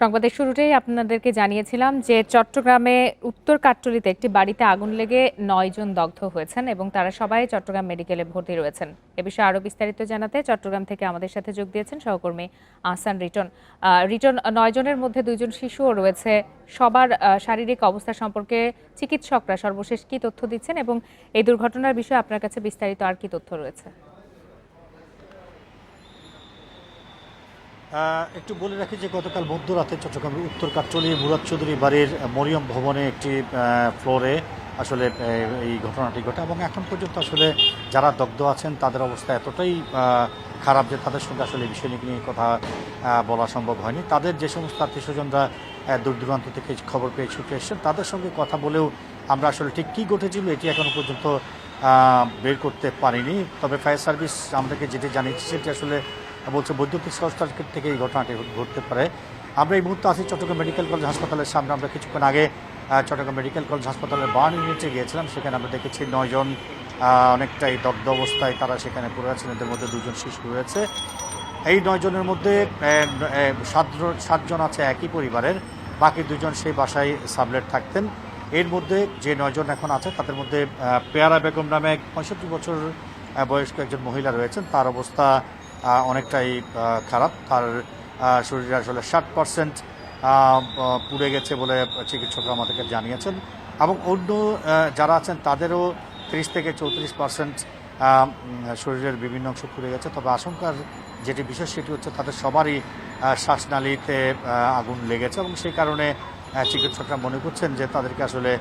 সংবাদের শুরুতেই আপনাদেরকে জানিয়েছিলাম যে চট্টগ্রামে উত্তর কাট্টলিতে একটি বাড়িতে আগুন লেগে নয় জন দগ্ধ হয়েছেন এবং তারা সবাই চট্টগ্রাম মেডিকেলে ভর্তি রয়েছেন। এ বিষয়ে আরও বিস্তারিত জানাতে চট্টগ্রাম থেকে আমাদের সাথে যোগ দিয়েছেন সহকর্মী আহসান রিটন। রিটন, নয় জনের মধ্যে দুইজন শিশুও রয়েছে। সবার শারীরিক অবস্থা সম্পর্কে চিকিৎসকরা সর্বশেষ কী তথ্য দিচ্ছেন এবং এই দুর্ঘটনার বিষয়ে আপনার কাছে বিস্তারিত আর কি তথ্য রয়েছে? একটু বলে রাখি যে গতকাল মধ্যরাতে চট্টগ্রামের উত্তর কাটচলি মুরাদ চৌধুরী বাড়ির মরিয়ম ভবনে একটি ফ্লোরে আসলে এই ঘটনাটি ঘটে এবং এখন পর্যন্ত আসলে যারা দগ্ধ আছেন তাদের অবস্থা এতটাই খারাপ যে তাদের সঙ্গে আসলে এই বিষয় নিয়ে কথা বলা সম্ভব হয়নি। তাদের যে সমস্ত আত্মীয় স্বজনরা দূর দূরান্ত থেকে খবর পেয়ে ছুটে এসেছেন, তাদের সঙ্গে কথা বলেও আমরা আসলে ঠিক কী ঘটেছিল এটি এখনও পর্যন্ত বের করতে পারিনি। তবে ফায়ার সার্ভিস আমাদেরকে যেটি জানিয়েছে সেটি আসলে বলছে বৈদ্যুতিক শর্ট সার্কিট থেকে এই ঘটনাটি ঘটতে পারে। আমরা এই মুহূর্তে আছি চট্টগ্রাম মেডিকেল কলেজ হাসপাতালের সামনে। আমরা কিছুক্ষণ আগে চট্টগ্রাম মেডিকেল কলেজ হাসপাতালের বার্ন ইউনিটে গিয়েছিলাম। সেখানে আমরা দেখেছি নয়জন অনেকটাই দগ্ধ অবস্থায় তারা সেখানে পড়ে আছেন। এদের মধ্যে দুজন শিশু রয়েছে। এই নয়জনের মধ্যে আহ, সাতজন আছে একই পরিবারের। বাকি দুজন সেই বাসায় সাবলেট থাকতেন। এর মধ্যে যে নয়জন এখন আছে তাদের মধ্যে পেয়ারা বেগম নামে পঁয়ষট্টি বছর বয়স্ক একজন মহিলা রয়েছেন। তার অবস্থা অনেকটাই খারাপ। তার শরীরে আসলে ষাট পার্সেন্ট পুড়ে গেছে বলে চিকিৎসকরা আমাদেরকে জানিয়েছেন। এবং অন্য যারা আছেন, তাদেরও ত্রিশ থেকে চৌত্রিশ পার্সেন্ট শরীরের বিভিন্ন অংশ পুড়ে গেছে। তবে আশঙ্কার যেটি বিশেষ সেটি হচ্ছে তাদের সবারই শ্বাসনালীতে আগুন লেগেছে এবং সেই কারণে চিকিৎসকরা মনে করছেন যে তাদেরকে আসলে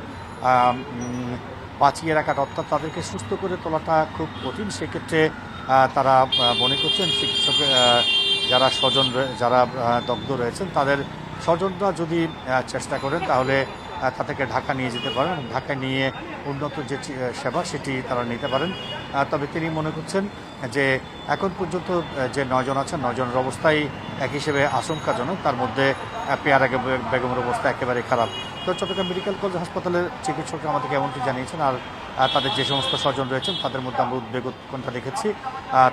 বাঁচিয়ে রাখাটা অর্থাৎ তাদেরকে সুস্থ করে তোলাটা খুব কঠিন। সেক্ষেত্রে তারা মনে করছেন চিকিৎসক যারা স্বজন যারা দগ্ধ রয়েছেন, তাদের স্বজনরা যদি চেষ্টা করেন, তাহলে তাদেরকে ঢাকা নিয়ে যেতে পারেন। ঢাকায় নিয়ে উন্নত যে সেবা, সেটি তারা নিতে পারেন। তবে তিনি মনে করছেন যে, এখন পর্যন্ত যে নয়জন আছেন, নয়জনের অবস্থাই এক হিসেবে আশঙ্কাজনক। তার মধ্যে পেয়ারা বেগমের অবস্থা একেবারে খারাপ। তো চট্টগ্রাম মেডিকেল কলেজ হাসপাতালের চিকিৎসকরা আমাদেরকে এমনটি জানিয়েছেন আর তাদের যে সমস্ত স্বজন রয়েছেন তাদের মধ্যে আমরা উদ্বেগ উৎকণ্ঠা দেখেছি।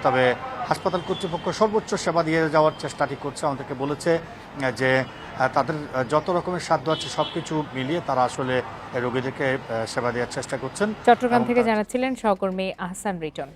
তবে হাসপাতাল কর্তৃপক্ষ সর্বোচ্চ সেবা দিয়ে যাওয়ার চেষ্টাটি করছে। আমাদেরকে বলেছে যে তাদের যত রকমের সাধ্য আছে সব কিছু মিলিয়ে তারা আসলে রোগীদেরকে সেবা দেওয়ার চেষ্টা করছেন। চট্টগ্রাম থেকে জানাচ্ছিলেন সহকর্মী আহসান রিটন।